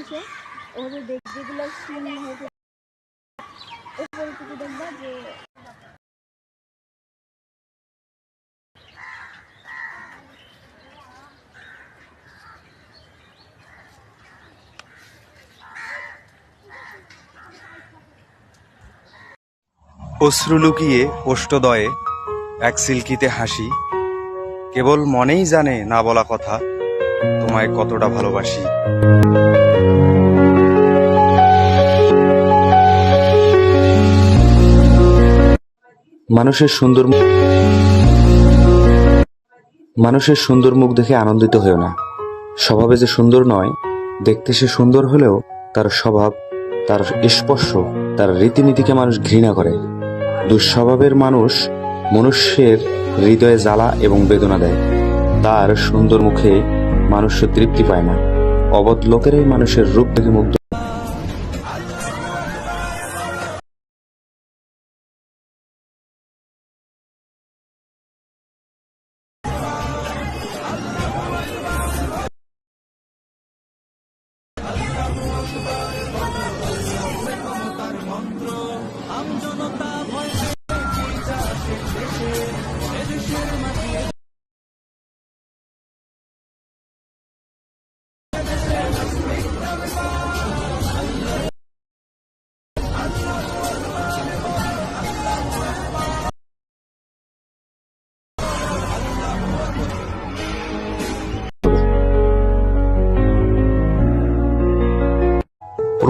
আসে ওদের দেখ, যেগুলো সিন হয়েছে ওপরে থেকে দেখবা যে অশ্রু লুকিয়ে ওষ্ঠদয়ে এক সিল্কিতে হাসি। কেবল মনেই জানে না বলা কথা, তোমায় কতটা ভালোবাসি। মানুষের সুন্দর মানুষের সুন্দর মুখ দেখে আনন্দিত হয়েও না। স্বভাবে যে সুন্দর নয়, দেখতে সে সুন্দর হলেও তার স্বভাব, তার স্পর্শ, তার রীতিনীতিকে মানুষ ঘৃণা করে। দুঃস্বভাবের মানুষ মনুষ্যের হৃদয়ে জ্বালা এবং বেদনা দেয়। তার সুন্দর মুখে মানুষ তৃপ্তি পায় না। অবধ লোকেরাই মানুষের রূপ দেখে মুগ্ধ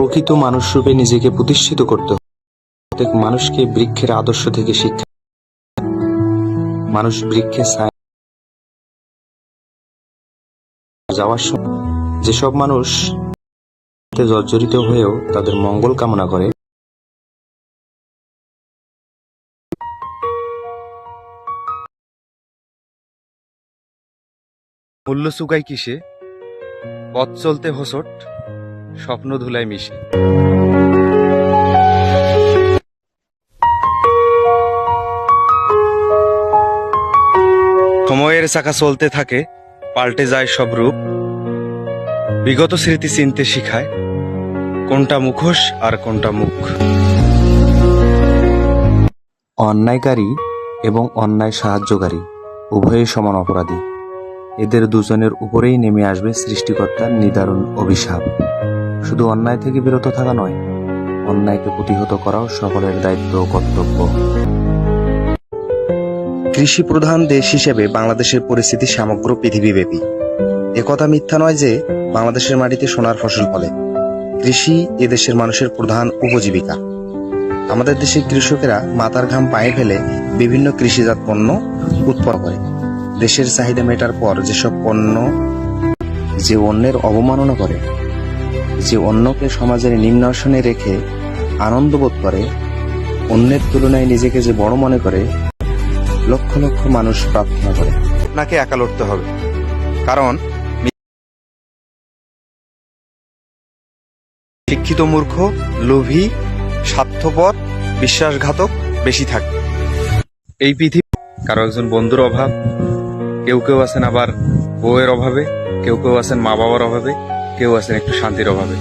প্রকৃত মানুষ রূপে নিজেকে প্রতিষ্ঠিত করতে প্রত্যেক মানুষকে বৃক্ষের আদর্শ থেকে শিক্ষা মানুষ বৃক্ষে যাওয়ার সময় যেসব মানুষ জর্জরিত হয়েও তাদের মঙ্গল কামনা করে, মূল্য চুকাই কিসে? পথ চলতে হোসট স্বপ্ন ধুলায় মিশে। সময়ের চাকা চলতে থাকে, পাল্টে যায় সব রূপ। বিগত স্মৃতি চিনতে শিখায়, কোনটা মুখোশ আর কোনটা মুখ। অন্যায়কারী এবং অন্যায় সাহায্যকারী, উভয়ই সমান অপরাধী। এদের দুজনের উপরেই নেমে আসবে সৃষ্টিকর্তার নিদারুণ অভিশাপ। শুধু অন্যায় থেকে বিরত থাকা নয়, অন্যায়কে প্রতিহত করাও সকলের দায়িত্ব ও কর্তব্য। কৃষি প্রধান দেশ হিসেবে বাংলাদেশের পরিস্থিতি সমগ্র পৃথিবীব্যাপী। একথা মিথ্যা নয় যে, বাংলাদেশের মাটিতে সোনার ফসল ফলে। কৃষি এদেশের মানুষের প্রধান উপজীবিকা। আমাদের দেশের কৃষকেরা মাথার ঘাম পায়ে ফেলে বিভিন্ন কৃষিজাত পণ্য উৎপন্ন করে। দেশের চাহিদা মেটার পর যেসব পণ্য যে অন্যের অবমাননা করে যে অন্যকে সমাজের নিম্নাসনে রেখে আনন্দ বোধ করে অন্যের তুলনায় নিজেকে যে বড় মনে করে লক্ষ লক্ষ মানুষ প্রার্থনা করে। আপনাকে একা লড়তে হবে। কারণ শিক্ষিত মূর্খ লোভী স্বার্থপর বিশ্বাসঘাতক বেশি থাকে। এই পৃথিবী কারও একজন বন্ধুর অভাব। কেউ কেউ আছেন আবার বউয়ের অভাবে কেউ কেউ আছেন মা বাবার অভাবে। কেউ আছেন একটু শান্তির অভাবে।